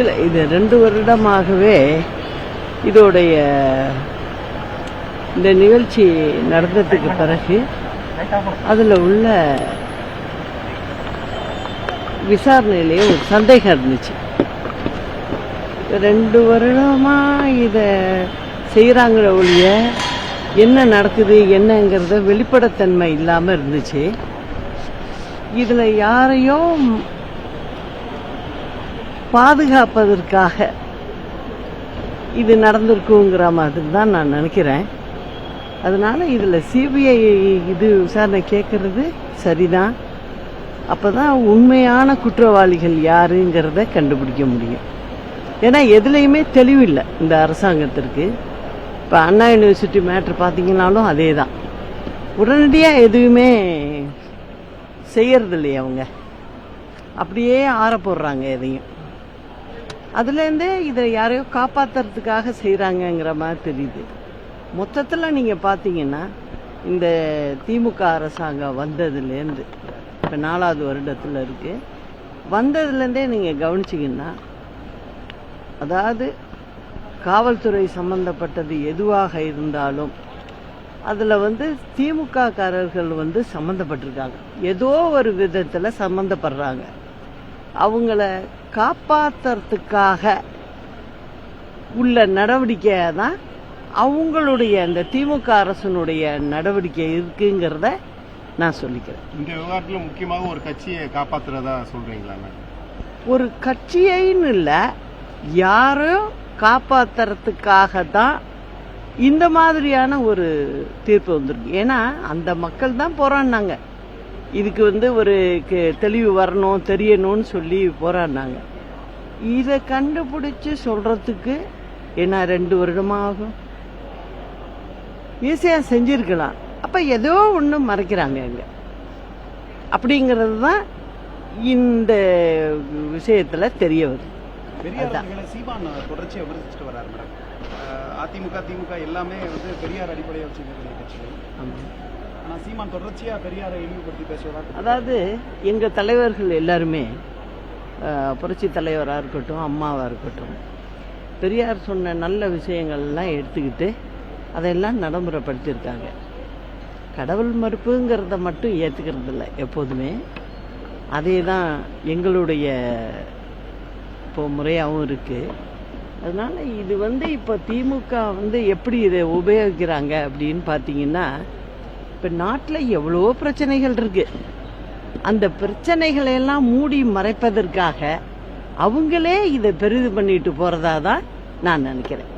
இல்லை இது ரெண்டு வருடமாகவே இதோடைய இந்த நிகழ்ச்சி நடந்ததுக்கு பிறகு அதில் உள்ள விசாரணையிலேயே ஒரு சந்தேகம் இருந்துச்சு. ரெண்டு வருடமா இதை செய்கிறாங்கிற ஒழிய என்ன நடக்குது என்னங்கிறத வெளிப்படைத்தன்மை இல்லாமல் இருந்துச்சு. இதில் யாரையும் பாதுகாப்பதற்காக இது நடந்திருக்குங்கிற மாதிரி தான் நான் நினைக்கிறேன். அதனால் இதில் சிபிஐ இது விசாரணை கேட்குறது சரிதான். அப்போ தான் உண்மையான குற்றவாளிகள் யாருங்கிறத கண்டுபிடிக்க முடியும். ஏன்னா எதுலேயுமே தெளிவில்லை இந்த அரசாங்கத்திற்கு. இப்போ அண்ணா யூனிவர்சிட்டி மேட்ரு பார்த்தீங்கன்னாலும் அதே தான் உடனடியாக எதுவுமே செய்யறதில்லையே அவங்க. அப்படியே ஆற போடுறாங்க எதையும். அதுலேருந்தே இதை யாரையோ காப்பாற்றுறதுக்காக செய்கிறாங்கங்கிற மாதிரி தெரியுது. மொத்தத்தில் நீங்கள் பார்த்தீங்கன்னா இந்த திமுக அரசாங்கம் வந்ததுலேருந்து இப்போ நாலாவது வருடத்தில் இருக்குது வந்ததுலேருந்தே நீங்கள் கவனிச்சிங்கன்னா அதாவது காவல்துறை சம்பந்தப்பட்டது எதுவாக இருந்தாலும் அதில் வந்து திமுக காரர்கள் வந்து சம்மந்தப்பட்டிருக்காங்க ஏதோ ஒரு விதத்தில் சம்மந்தப்படுறாங்க அவங்கள காப்பாத்துறதுக்காக உள்ள நடவடிக்கை தான் அவங்களுடைய அந்த திமுக அரசனுடைய நடவடிக்கை இருக்குங்கிறத நான் சொல்லிக்கிறேன். இந்த விவகாரத்துல முக்கியமாக ஒரு கட்சியை காப்பாத்துறதா சொல்றீங்களா ஒரு கட்சியைன்னு இல்லை யாரும் காப்பாத்துறதுக்காக தான் இந்த மாதிரியான ஒரு தீர்ப்பு வந்திருக்கு. ஏன்னா அந்த மக்கள் தான் போராடினாங்க. இதுக்கு வந்து ஒரு தெளிவு வரணும் தெரியணும்னு சொல்லி போராடினாங்க. இதை கண்டுபிடிச்சு சொல்றதுக்கு என்ன ரெண்டு வருடமா ஆகும்? ஈஸியாக செஞ்சிருக்கலாம். அப்போ ஏதோ ஒன்று மறைக்கிறாங்க இங்க. அப்படிங்கிறது தான் இந்த விஷயத்தில் தெரிய வருது. சீமான் தொடர்ச்சியா விமர்சிச்சுட்டு வர்றாரு மேடம். அதிமுக திமுக எல்லாமே வந்து பெரியார் அடிப்படையை வச்சுக்கக்கூடிய கட்சிகள். சீமான் தொடர்ச்சியா பெரியாரை இழிவுபடுத்தி பேசுவதாக அதாவது எங்கள் தலைவர்கள் எல்லாருமே புரட்சி தலைவராக இருக்கட்டும் அம்மாவாக இருக்கட்டும் பெரியார் சொன்ன நல்ல விஷயங்கள்லாம் எடுத்துக்கிட்டு அதையெல்லாம் நடைமுறைப்படுத்தியிருக்காங்க. கடவுள் மறுப்புங்கிறத மட்டும் ஏற்றுக்கிறது இல்லை எப்போதுமே. அதே தான் எங்களுடைய இப்போ முறையாகவும் இருக்குது அதனால் இது வந்து இப்போ திமுக வந்து எப்படி இதை உபயோகிக்கிறாங்க அப்படின்னு பார்த்தீங்கன்னா இப்போ நாட்டில் எவ்வளோ பிரச்சனைகள் இருக்கு. அந்த பிரச்சனைகளை எல்லாம் மூடி மறைப்பதற்காக அவங்களே இதை பெரிது பண்ணிட்டு போறதா தான் நான் நினைக்கிறேன்.